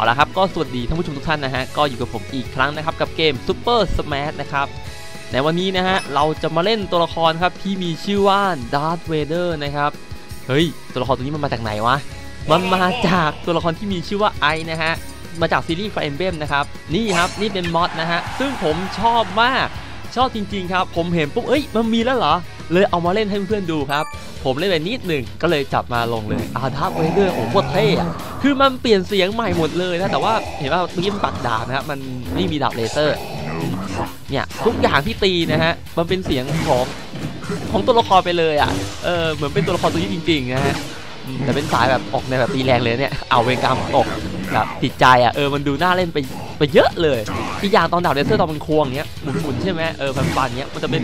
เอาละครับก็สวัสดีท่านผู้ชมทุกท่านนะฮะก็อยู่กับผมอีกครั้งนะครับกับเกม Super Smash นะครับในวันนี้นะฮะเราจะมาเล่นตัวละครครับที่มีชื่อว่า Darth Vader นะครับเฮ้ยตัวละครตัวนี้มันมาจากไหนวะมันมาจากตัวละครที่มีชื่อว่าไอนะฮะมาจากซีรีส์ Fire Emblem นะครับนี่ครับนี่เป็นมอดนะฮะซึ่งผมชอบมากชอบจริงๆครับผมเห็นปุ๊บเอ้ยมันมีแล้วเหรอ เลยเอามาเล่นให้เพื่อนๆดูครับ ผมเล่นไปนิดหนึ่งก็เลยจับมาลงเลยอาทับเวเดอร์โอ้โหเท่อะคือมันเปลี่ยนเสียงใหม่หมดเลยนะ แต่ว่าเห็นว่าเมื่อกี้มันปักดาบนะครับมันไม่มีดาบเลเซอร์เนี่ยทุกอย่างที่ตีนะฮะมันเป็นเสียงของของตัวละครไปเลยอะเออเหมือนเป็นตัวละครตัวนี้จริงๆนะฮะแต่เป็นสายแบบออกในแบบตีแรงเลยเนี่ย เอาเวรกรรมตกแบบติดใจอะเออมันดูน่าเล่นไปไปเยอะเลยอีกอย่างตอนดาบเลเซอร์ตอนมันควงเนี้ยหมุนๆใช่ไหมเออฟันๆเนี้ยมันจะเป็น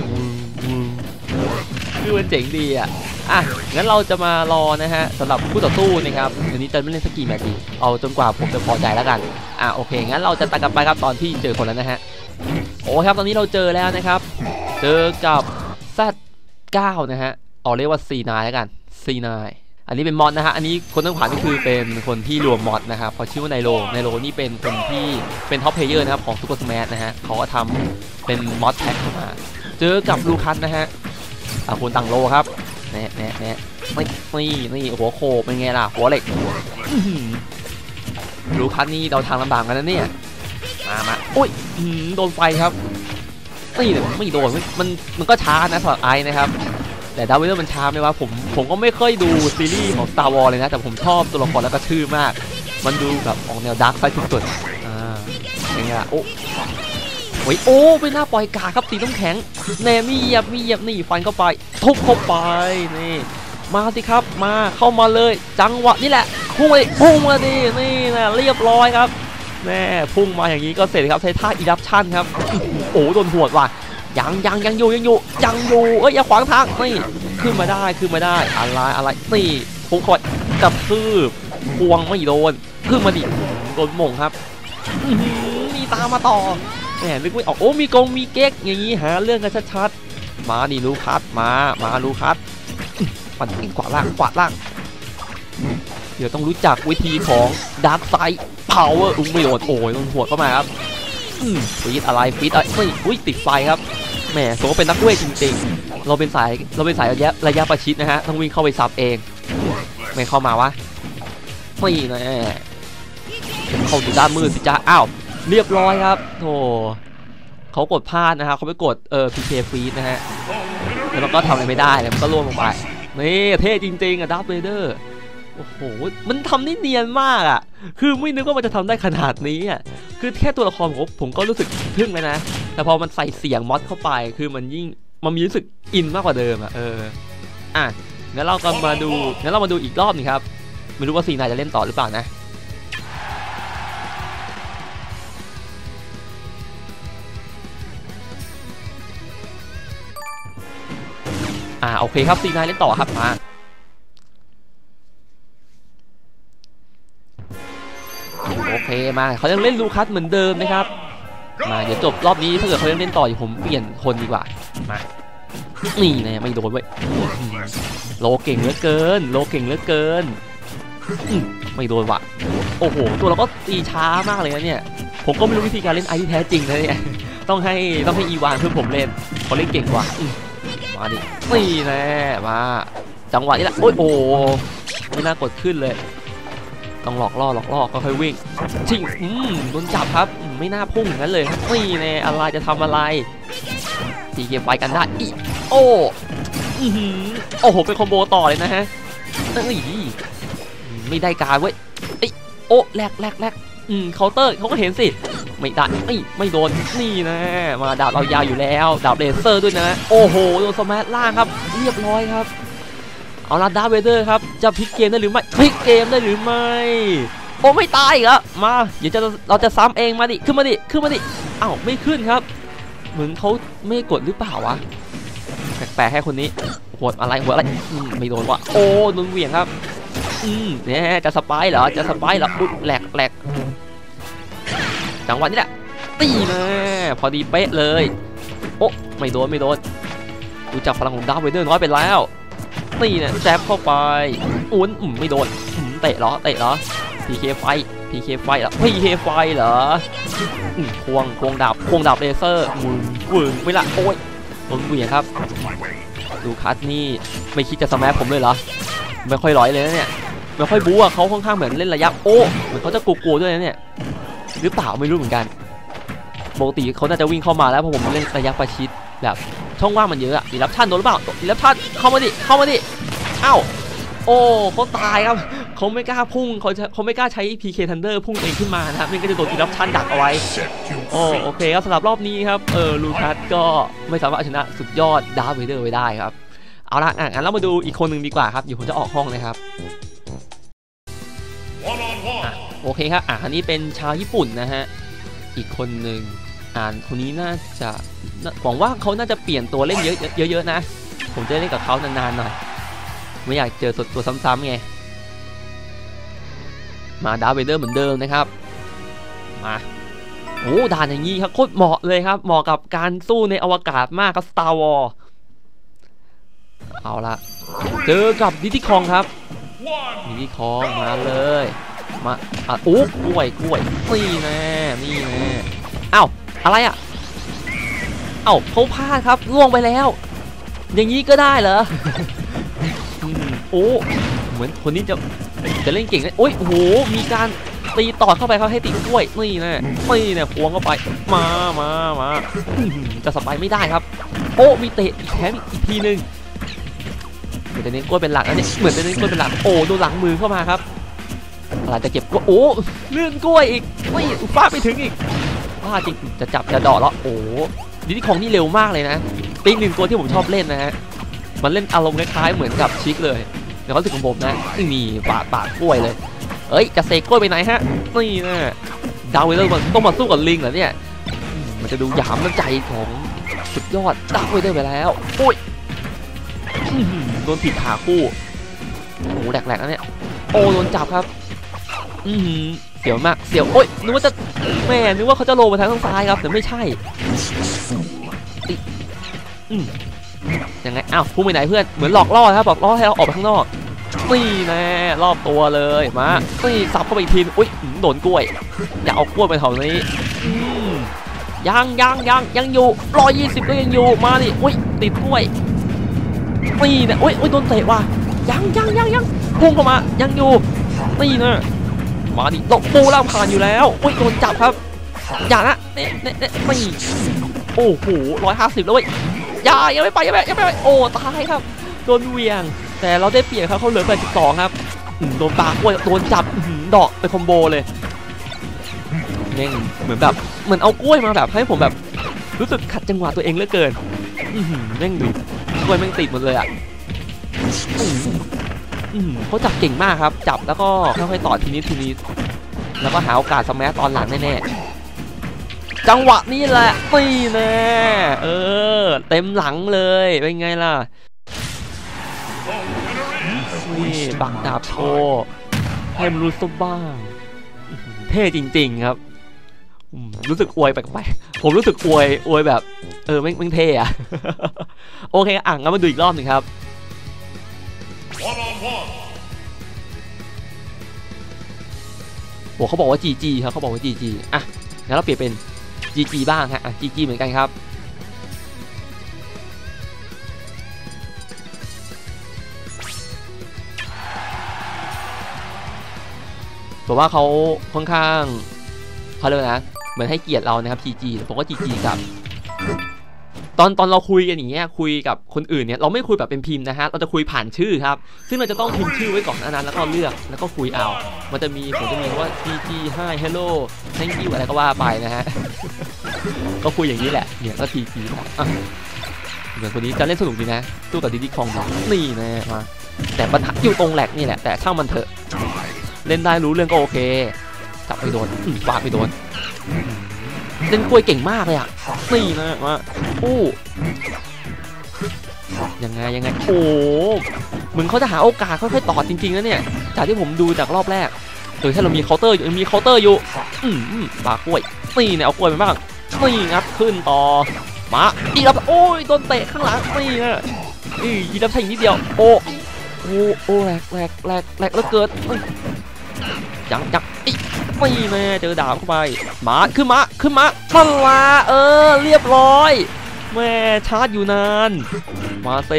คือมันเจ๋งดีอะอะงั้นเราจะมารอนะฮะสำหรับคู่ต่อสู้นะครับเดี๋ยวนี้จะไม่เล่นสกีแมตช์ดีเอาจนกว่าผมจะพอใจแล้วกันอะโอเคงั้นเราจะตัดกลับไปครับตอนที่เจอคนแล้วนะฮะโอ้ครับตอนนี้เราเจอแล้วนะครับ เจอกับ Z9 นะฮะเอาเรียกว่า C9 แล้วกัน C9 อันนี้เป็นมอดนะฮะ อันนี้คนต้งผ่านก็คือเป็นคนที่รวมมอดนะครับเขาชื่อว่าไนโลไนโลนี่เป็นคนที่เป็นท็อปเพลเยอร์นะครับของซูเปอร์สแมชนะฮะเขาก็ทำเป็นมอดแพ็คมา เจอกับลูคัสนะฮะ อะคุณตังโลครับแน่แน่แน่นี่นี่นี่หัวโคเป็นไงล่ะ หัวเหล็กอื้อหือลูคัสนี่เราทางลำบากกันนะเนี่ย มามาอุ้ยโดนไฟครับนี่เนี่ยไม่โดนมันมันมันก็ช้านะสำหรับไอนะครับ แต่ดาวเวอร์มันช้าไหมวะผมผมก็ไม่เคยดูซีรีส์ของ Star Wars เลยนะ แต่ผมชอบตัวละครแล้วก็ชื่อมาก มันดูแบบออกแนวดาร์กไซด์สุดๆอ่าอย่างเงี้ยโอ้ โอ้ยโอ้เป็นหน้าปล่อยกาครับสีน้ำแข็งแน่มีเหยียบมีเหยียบนี่ฟันเข้าไป ทุบเข้าไปนี่มาสิครับมาเข้ามาเลย จังหวะนี่แหละพุ่งมาดิพุ่งมาดินี่นะเรียบร้อยครับแม่พุ่งมาอย่างนี้ก็เสร็จครับใช้ท่าอีดับชั่นครับโอ้โดนหัวดว่ะยังยังยังอยู่ยังอยู่ยังอยู่เอ้ยอย่าขวางทางนี่ขึ้นมาได้ขึ้นมาได้อะไรอะไรนี่พุ่งเข้าไปกับคืบพวงไม่โดนขึ้นมาดิโดนหม่งครับอื้อหือนี่ตามมาต่อ แหมนึกไม่ออกโอ้มีกงมีเก๊กอย่างนี้หาเรื่องกันชัดๆมาดิลูคัสมามาลูคัสมันกินกวาล่างกวาล่าง เดี๋ยวต้องรู้จักวิธีของดาร์กไซด์พาวเวอร์อุ้งไม่โดนโอ้ยโดนหัวเข้ามาครับฟีดอะไรฟีดอะไรไม่อุ้ยติดไฟครับแหมสมก็เป็นนักเวทจริงๆ เราเป็นสายเราเป็นสายระยะระยะประชิดนะฮะต้องวิ่งเข้าไปซับเองไม่เข้ามาวะไม่น่เข้าอยู่ด้านมืดสิจ้าอ้าว เรียบร้อยครับโธ่เขากดพลาดนะครับเขาไปกดเออ PK ฟีนะฮะแล้วมันก็ทำอะไรไม่ได้เลยมันก็ล่วงลงไปนี่เท่จริงๆอะดับเบเดอร์โอ้โห มันทำได้เนียนมากอะคือไม่นึกว่ามันจะทำได้ขนาดนี้อะคือแค่ตัวละครผมผมก็รู้สึกทึ่งเลยนะ แต่พอมันใส่เสียงมอดเข้าไป คือมันยิ่ง มันมีรู้สึกอินมากกว่าเดิมอะเออ อะ งั้นเราก็มาดู งั้นเรามาดูอีกรอบหนึงครับ ไม่รู้ว่าซีนายจะเล่นต่อหรือเปล่านะ อ่าโอเคครับซีนายเล่นต่อครับมาโอเคมาเขายังเล่นลูคัสเหมือนเดิมนะครับมาเดี๋ยวจบรอบนี้ถ้าเกิดเขายังเล่นต่ออยู่ผมเปลี่ยนคนดีกว่ามานี่นะไม่โดนเว้ยโลเก่งเหลือเกิน โลเก่งเหลือเกินไม่โดนว่ะโอ้โห ตัวเราก็ตีช้ามากเลยนะเนี่ยผมก็ไม่รู้วิธีการเล่นไอที่แท้จริงนะเนี่ยต้องให้ต้องให้อีวานเพื่อผมเล่นเขาเล่นเก่งกว่า มาดินี่แน่มา จังหวะนี้แหละโอ้ยโอ้ไม่น่ากดขึ้นเลย ต้องหลอกล่อหลอกล่อค่อยๆวิ่งชิงอืมโดนจับครับไม่น่าพุ่งอย่างนั้นเลยครับนี่แน่อะไรจะทำอะไรทีเกมไปกันได้อีโอ้อื้อหือโอ้โหเป็นคอมโบต่อเลยนะฮะเอ้ยไม่ได้การเว้ยไอยโอ้แลกแลกแลกอืมเคาน์เตอร์เขาก็เห็นสิ ไม่ได้ไม่ไม่โดนนี่นะมาดาบเรายาวอยู่แล้ว ดาบเลเซอร์ด้วยนะ โอ้โหโดนสมาร์ทล่างครับ เรียบร้อยครับเอาละดาร์เวเดอร์ครับจะพลิกเกมได้หรือไม่พลิกเกมได้หรือไม่โอ้ไม่ตายอีกแล้วมาเดี๋ยวจะเราจะซ้ำเองมาดิขึ้นมาดิขึ้นมาดิอ้าวไม่ขึ้นครับ เหมือนเขาไม่กดหรือเปล่าวะแปลกๆให้คนนี้หัวอะไรหัวอะไรไม่โดนวะโอ้โดนเหวี่ยงครับอืมเนี่ยจะสปายเหรอจะสปายเหรออุ๊ยแหลกแหลก จังหวะนี้แหละตีนะพอดีเป๊ะเลย โอ้ไม่โดนไม่โดนดูจากพลังของดาร์ธเวเดอร์น้อยไปแล้วตีเนี่ยแซบเข้าไปอุ้นอืมไม่โดนอืมเตะเหรอเตะเหรอ PK ไฟ PK ไฟเหรอ PK ไฟเหรออืมควงควงดาบควงดาบเลเซอร์มึงวึงไม่ละโอ้ยโดนเหวี่ยงครับ ดูคัสนี่ไม่คิดจะสมัผมเลยเหรอไม่ค่อยร้อยเลยนะเนี่ยไม่ค่อยบู๊อะเขาค่อนข้างเหมือนเล่นระยะโอ้เหมือนเขาจะกลัวๆด้วยนะเนี่ย หรือเปล่าไม่รู้เหมือนกันปกติเขาน่าจะวิ่งเข้ามาแล้วเพราะผมเล่นระยะประชิดแบบช่องว่างมันเยอะอะดีรับชันโดนหรือเปล่าดีรับชันเข้ามาดิเข้ามาดิเอ้าโอ้เขาตายครับเขาไม่กล้าพุ่งเขาจะเขาไม่กล้าใช้ PK Thunder พุ่งเองขึ้นมานะครับมันก็จะโดนดีรับชันดักเอาไว้โอ้โอเคครับสำหรับรอบนี้ครับเออลูคัสก็ไม่สามารถชนะสุดยอดดาร์เวเดอร์ไว้ได้ครับเอาละอะงั้นเรามาดูอีกคนหนึ่งดีกว่าครับเดี๋ยวผมจะออกห้องนะครับ โอเคครับอะอันนี้เป็นชาวญี่ปุ่นนะฮะ อีกคนหนึ่งอ่านคนนี้น่าจะหวังว่าเขาน่าจะเปลี่ยนตัวเล่นเยอะเยอะๆนะ ผมจะเล่นกับเขานานๆหน่อย ไม่อยากเจอตัวตัวซ้ำๆไง มาดาร์ธเวเดอร์เหมือนเดิมนะครับ มาโอ้ด่านอย่างนี้ครับโคตรเหมาะเลยครับ เหมาะกับการสู้ในอวกาศมากครับ Star Wars เอาละเจอกับดิจิคองครับดิจิคองมาเลย มาอะโอ้กล้วยกล้วยนี่แน่นี่แน่เอ้าอะไรอะเอ้าเขาพลาดครับล่วงไปแล้ว อย่างนี้ก็ได้เหรออืมโอ้เหมือนคนนี้จะจะเล่นเก่งนะโอ้ยโหมีการตีตอดเข้าไปเขาให้ติดกล้วยนี่แน่นี่แน่พวงเข้าไป มามามาจะสไปไม่ได้ครับ โอ้มีเตะอีกแถมอีกทีหนึงเหมือนจะเน้นกล้วยเป็นหลักนะเนี่ยเหมือนจะเน้นกล้วยเป็นหลักโอ้ดูหลังมือเข้ามาครับ อะไรจะเก็บกล้วยโอ้เลื่อนกล้วยอีกไม่ฟาดไปถึงอีกว่าจริงจะจับจะดอแล้วโอ้ดิจิของนี่เร็วมากเลยนะเป็นอีหนึ่งตัวที่ผมชอบเล่นนะฮะมันเล่นอารมณ์คล้ายๆเหมือนกับชิคเลยในความรู้สึกของผมนะนี่ปาดปาดกล้วยเลย เอ้ยจะเซกกล้วยไปไหนฮะนี่นะดาวเวลเลอร์มันต้องมาสู้กับลิงเหรอเนี่ยมันจะดูหยามน้ำใจของสุดยอดดาวเวลเลอร์ไปแล้วโอ้ยโดนผิดขาคู่โอ้โหแหลกๆนะเนี่ยโอ้โดนจับครับ อือหือเสียวมากเสียวโอ้ยนึกว่าจะแม่นึกว่าเขาจะโลมาทางข้างซ้ายครับแต่ไม่ใช่อืมยังไงอ้าวพุ่งไปไหนเพื่อนเหมือนหลอกล่อครับหลอกล่อให้เราออกไปข้างนอกนี่แน่รอบตัวเลยมานี่ซับเข้าไปอีกทีนึงอุ้ยโดนกล้วย อย่าเอากล้วยไปแถวนี้ยังยังยังยังอยู่ร้อยยี่สิบก็ยังอยู่มาดิอุ้ยติดกล้วยนี่เนี่ยอุ้ยอุ้ยโดนเตะว่ะยังยังยังยังพุ่งเข้ามายังอยู่นี่นะ มาดิตกปูล่างผ่านอยู่แล้วอุ้ยโดนจับครับ อย่านะเน่เน่เน่ไม่โอ้โหร้อยห้าสิบแล้วเว้ยอย่ายังไม่ไปยังไม่ยังไม่ไปโอ้ตายครับโดนเวียง แต่เราได้เปรียบครับเขาเหลือ82ครับสอืมโดนปากล้วยโดนจับหือดอกเป็นคอมโบเลยแม่งเหมือนแบบเหมือนเอากล้วยมาแบบให้ผมแบบ รู้สึกขัดจังหวะตัวเองเหลือเกินอื้อหือแม่งดิกล้วยแม่งติดหมดเลยอะ เขาจับเก่งมากครับ จับแล้วก็ค่อยๆต่อทีนี้ทีนี้ แล้วก็หาโอกาสสมัตอนหลังแน่ๆจังหวะนี้แหละนี่แน่เออ เต็มหลังเลย เป็นไงล่ะนี่บักดาบโชว์ให้มันรู้สึกบ้าง เท่จริง ๆครับรู้สึกอวยแปลกๆผมรู้สึกอวยอวยแบบ เออไม่ไม่งเท่อะโอเคอะงั้นมาดูอีกรอบหนึ่งครับ โหเขาบอกว่า GG ครับเขาบอกว่า GG อะงั้นเราเปลี่ยนเป็น GG บ้างฮะอะ GG เหมือนกันครับผมว่าเขาค่อนข้างเขาเรียกนะ เหมือนให้เกียรติเรานะครับ GG ผมก็ GG กับ ตอนตอนเราคุยกันอย่างเงี้ยคุยกับคนอื่นเนี่ยเราไม่คุยแบบเป็นพิมพ์นะฮะเราจะคุยผ่านชื่อครับ ซึ่งเราจะต้องพิมพ์ชื่อไว้ก่อนหนนั้นแล้วก็เลือกแล้วก็คุยเอา มันจะมีผมจะมีว่า GG Hi Hello Thank you อะไรก็ว่าไปนะฮะก็คุยอย่างนี้แหละเนี่ยก็ GG ครับอะเหมือนคนนี้จะเล่นสนุกดีนะสู้กับดิดิคองดีนี่นะมาแต่ปัญหาอยู่ตรงแหลกนี่แหละแต่ช่างมันเถอะเล่นได้รู้เรื่องก็โอเคจับไปโดนอืมฟาดไปโดน เล่นกล้วยเก่งมากเลยอะนี่นะมาอู้ยังไงยังไงโอ้เหมือนเขาจะหาโอกาสค่อยๆต่อจริงๆนะเนี่ย จากที่ผมดูจากรอบแรกโดยถ้าเรามีเคาน์เตอร์อยู่มีเคาน์เตอร์อยู่ อืมปากกล้วยนี่เนี่ยเอากล้วยไปบ้างนี่งัดขึ้นต่อมาอีรับโอ้ยโดนเตะข้างหลังนี่นะอีอีรับใช่นิดเดียวโอ้โอ้โอ้แหลกแหลกแหลกแหลกแล้วเกิดยังยัง ไม่แม่เจอดาบเข้าไปมาขึ้นมาขึ้นมาทันลาเออ เรียบร้อยแม่ชาร์จอยู่นานมาเซ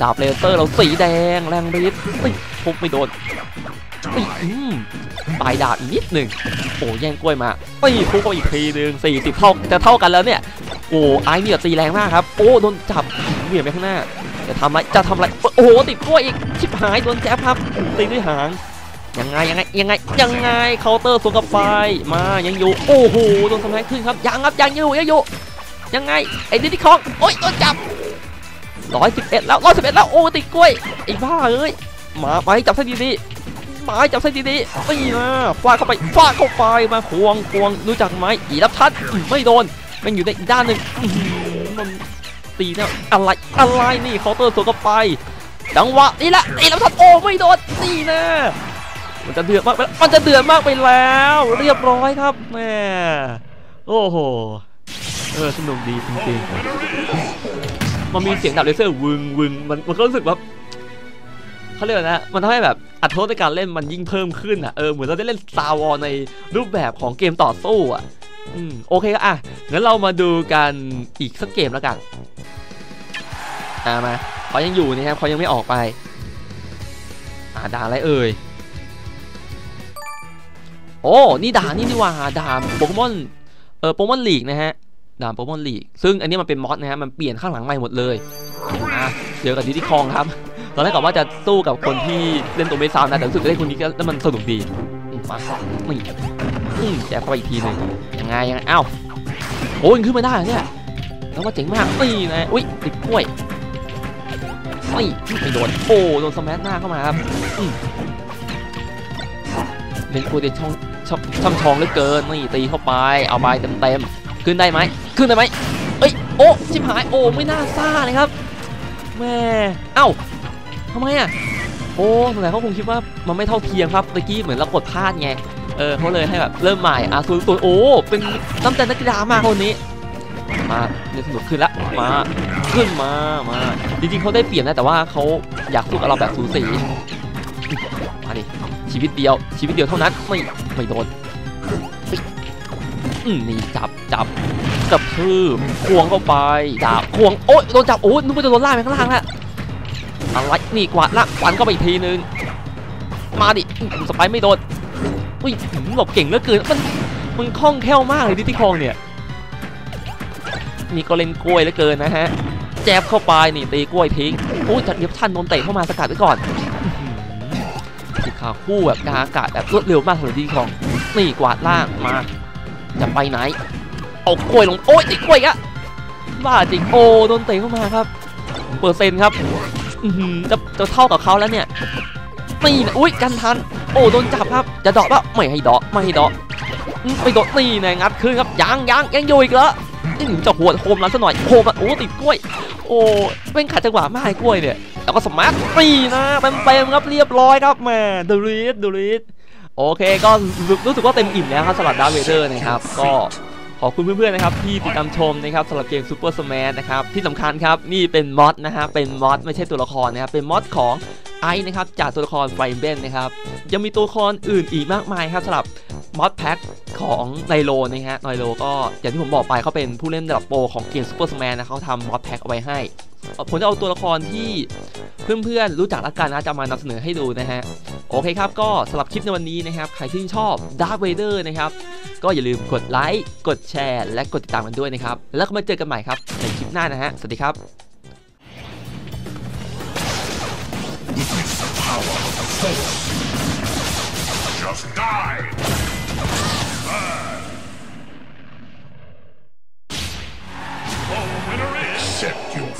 ดาบเลเซอร์เราสีแดงแรงฤทธิ์เอ้ยพกไม่โดนเอ้ยอืมปลายดาบอีกนิดหนึ่งโอ้แย่งกล้วยมาเอ้ยพุกเขาอีกทีหนึ่งสี่สิบเท่าจะเท่ากันแล้วเนี่ยโอ้ไอ้เนี่ยตีแรงมากครับโอ้โดนจับเหวี่ยงไปข้างหน้าจะทำอะไรจะทำอะไรโอ้โหติดกล้วยอีกชิบหายโดนแจ๊บครับตีด้วยหาง ยังไงยังไงยังไงยังไงเคาน์เตอร์สวนกับไปมายังอยู่โอ้โหโดนทำร้ายขึ้นครับยังครับยังอยู่ยังอยู่ยังไงไอ้ดิจิคองโอ้ยโดนจับร้อยสิบเอ็ดแล้วร้อยสิบเอ็ดแล้วโอ้ติดกล้วยไอ้บ้าเอ้ยมาไปจับเส้นดีๆมาจับเส้นดีๆตีมาฟาดเข้าไปฟาดเข้าไปมาควงควงรู้จักไหมอีรับทัดไม่โดนมันอยู่ในอีกด้านหนึ่งมันตีเนี่ยอะไรอะไรนี่เคาน์เตอร์สวนกับไปจังหวะนี่แหละนี่แล้วทัดโอ้ไม่โดนนี่นะ มันจะเดือดมากมันจะเดือดมากไปแล้ว เรียบร้อยครับแม่โอ้โหเออสนุกดีจริงๆมันมีเสียงดับเลเซอร์วึงวึงมันมันก็รู้สึกแบบเขาเรียกนะ มันทำให้แบบอัตรรสในการเล่นมันยิ่งเพิ่มขึ้นอะเออเหมือนเราได้เล่น Star Wars ในรูปแบบของเกมต่อสู้อะอืมโอเคก็อะงั้นเรามาดูกันอีกสักเกมแล้วกันอ่ามาเขายังอยู่นะครับเขายังไม่ออกไป อ่าด่าอะไรเอ่ย โอ้นี่ด่านี่นี่ว่าด่าโปเกมอนเออโปเกมอนลีกนะฮะด่าโปเกมอนลีกซึ่งอันนี้มันเป็นมอดนะฮะมันเปลี่ยนข้างหลังใหม่หมดเลยอะเจอกับดิจิคองครับตอนแรกกะว่าจะสู้กับคนที่เล่นตัวเมซาวนะแต่รู้สึกจะได้คนนี้แล้วมันสนุกดีมานี่อืมแจกเข้าไปอีกทีหนึ่งยังไงยังไงอ้าวโอ้ยขึ้นมาได้เนี่ยแล้วว่าเจ๋งมากนี่นะอุ้ยติดกล้วยไม่ไม่โดนโอ้โดนสมัหน้าเข้ามาครับเล่นกูเด็ดช่อง ช่องช่ำชองเหลือเกินนี่ตีเข้าไปเอาไปเต็มๆขึ้นได้ไหมขึ้นได้ไหมเอ้ยโอ้ชิบหายโอ้ไม่น่าซ่าเลยครับแม่เอ้าทำไมอะโอ้สงสัยเขาคงคิดว่ามันไม่เท่าเทียมครับตะกี้เหมือนเรากดพลาดไงเออเขาเลยให้แบบเริ่มใหม่อะศูนย์ศูนโอ้เป็นน้ำใจนักกีฬามากคนนี้ มาเล่นสนุกขึ้นละมาขึ้นมามาจริงๆเขาได้เปรียบนะแต่ว่าเขาอยากสู้กับเราแบบสูสี มาดิชีวิตเดียว ชีวิตเดียวเท่านั้นไม่ไม่โดนอืมนี่จับจับกระพืบควงเข้าไปดาบควงโอ๊ยโดนจับโอ้ยนึกว่าจะโดนล่าไปข้างล่างแล้วอะไรนี่กวาดละฟันเข้าไปอีกทีนึงมาดิสไปไม่โดนอุ้ยหลบเก่งเหลือเกินมันมันคล่องแคล่วมากเลยดิที่คลองเนี่ยนี่ก็เล่นกล้วยเหลือเกินนะฮะแจบเข้าไปนี่ตีกล้วยทิ้งโอ้ยจัดเดียบชันโดนเตะเข้ามาสกัดไว้ก่อน สิขาคู่แบบกาอากาศแบบรวดเร็วมากเลยดีของนี่กวาดล่างมา จะไปไหน เอากล้วยลงโอ้ยตีกล้วยอะบ้าจริงโอ้โดนเตะเข้ามาครับ เปอร์เซ็นต์ครับอือหือจะจะเท่ากับเขาแล้วเนี่ยนี่นะอุ้ยกันทัน โอ้โดนจับครับ จะเดาะปะไม่ให้เดาะไม่ให้เดาะอืมไปโดดนี่นะงัดขึ้นครับยังยังยังอยู่อีกเหร ออืมจะหัวโคมร้านซะหน่อยโคมอะโอ้ติดกล้วย โอ้เป็นขัดจังหวะมากไอ้กล้วยเนี่ยแล้วก็สมาร์ทปีนะเต็มๆครับเรียบร้อยครับแม่ดูริสดูริสโอเคก็รู้สึกว่าเต็มอิ่มแล้วครับสำหรับดาร์เวเดอร์นะครับก็ขอบคุณเพื่อนๆนะครับที่ติดตามชมนะครับสำหรับเกม Super Smash นะครับที่สำคัญครับนี่เป็นมอดนะฮะเป็นมอดไม่ใช่ตัวละครนะครับเป็นมอดของ ไอนะครับจากตัวละครไฟเบนนะครับยังมีตัวละครอื่นอีกมากมายครับสำหรับมอดแพ็คของไนโลนะฮะไนโลก็อย่างที่ผมบอกไปเขาเป็นผู้เล่นระดับโปรของเกมซูเปอร์สแมนนะเขาทำมอดแพ็คเอาไว้ให้ผมจะเอาตัวละครที่เพื่อนๆรู้จักละกันนะจะมานำเสนอให้ดูนะฮะโอเคครับก็สำหรับคลิปในวันนี้นะครับใครที่ชอบดาร์ v เวเดอร์นะครับก็อย่าลืมกดไลค์กดแชร์ และกดติดตามกันด้วยนะครับ แล้วก็มาเจอกันใหม่ครับในคลิปหน้านะฮะสวัสดีครับ Just die! The winner is... Accept your